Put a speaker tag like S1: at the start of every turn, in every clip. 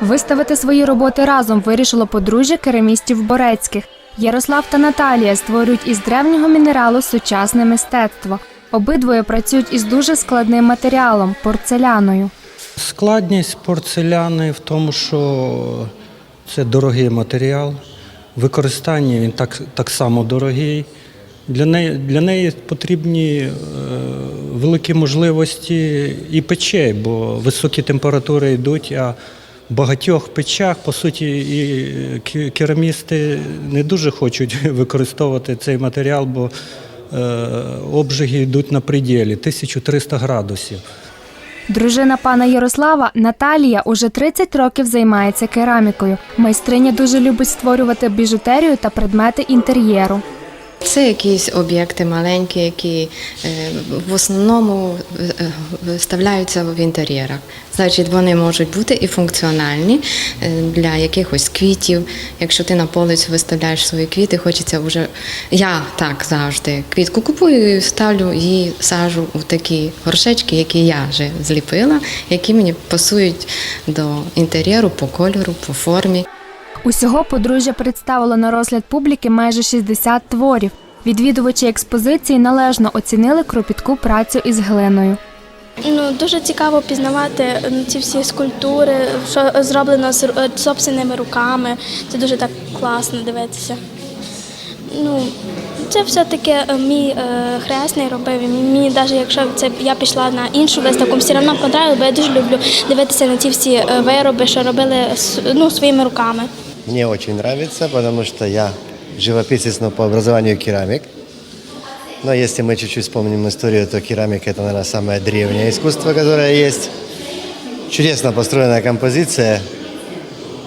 S1: Виставити свої роботи разом вирішило подружжя керамістів Борецьких. Ярослав та Наталія створюють із древнього мінералу сучасне мистецтво. Обидвоє працюють із дуже складним матеріалом порцеляною.
S2: Складність порцеляни в тому, що це дорогий матеріал. Використання він так, так само дорогий. Для неї, для неї потрібні е, великі можливості і печей, бо високі температури йдуть, а багатьох печах, по суті, і керамісти не дуже хочуть використовувати цей матеріал, бо е, обжиги йдуть на пределі 1300 градусів.
S1: Дружина пана Ярослава Наталія уже 30 років займається керамікою. Майстриня дуже любить створювати біжутерію та предмети інтер'єру.
S3: Це якісь об'єкти маленькі, які е, в основному е, виставляються в інтер'єрах. Значить, вони можуть бути і функціональні е, для якихось квітів. Якщо ти на полицю виставляєш свої квіти, хочеться вже. Я так завжди квітку купую і ставлю її сажу у такі горшечки, які я вже зліпила, які мені пасують до інтер'єру по кольору, по формі.
S1: Усього подружжя представило на розгляд публіки майже 60 творів. Відвідувачі експозиції належно оцінили кропітку працю із глиною.
S4: Ну, дуже цікаво пізнавати ці всі скульптури, що зроблено з е, собственними руками. Це дуже так класно дивитися. Ну, це все-таки е, мій е, хресний робив. Мені навіть якщо це я пішла на іншу виставку, все одно понравилось, бо я дуже люблю дивитися на ці всі вироби, що робили ну, своїми руками.
S5: Мне очень нравится, потому что я живописец, но по образованию керамик. Но если мы чуть-чуть вспомним историю, то керамика – это, наверное, самое древнее искусство, которое есть. Чудесно построенная композиция.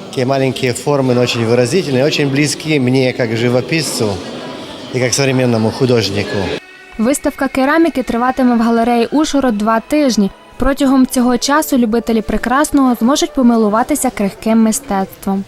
S5: Такие маленькие формы, но очень выразительные, очень близки мне как живописцу и как современному художнику.
S1: Виставка кераміки триватиме в галереї Ужгород два тижні. Протягом цього часу любителі прекрасного зможуть помилуватися крихким мистецтвом.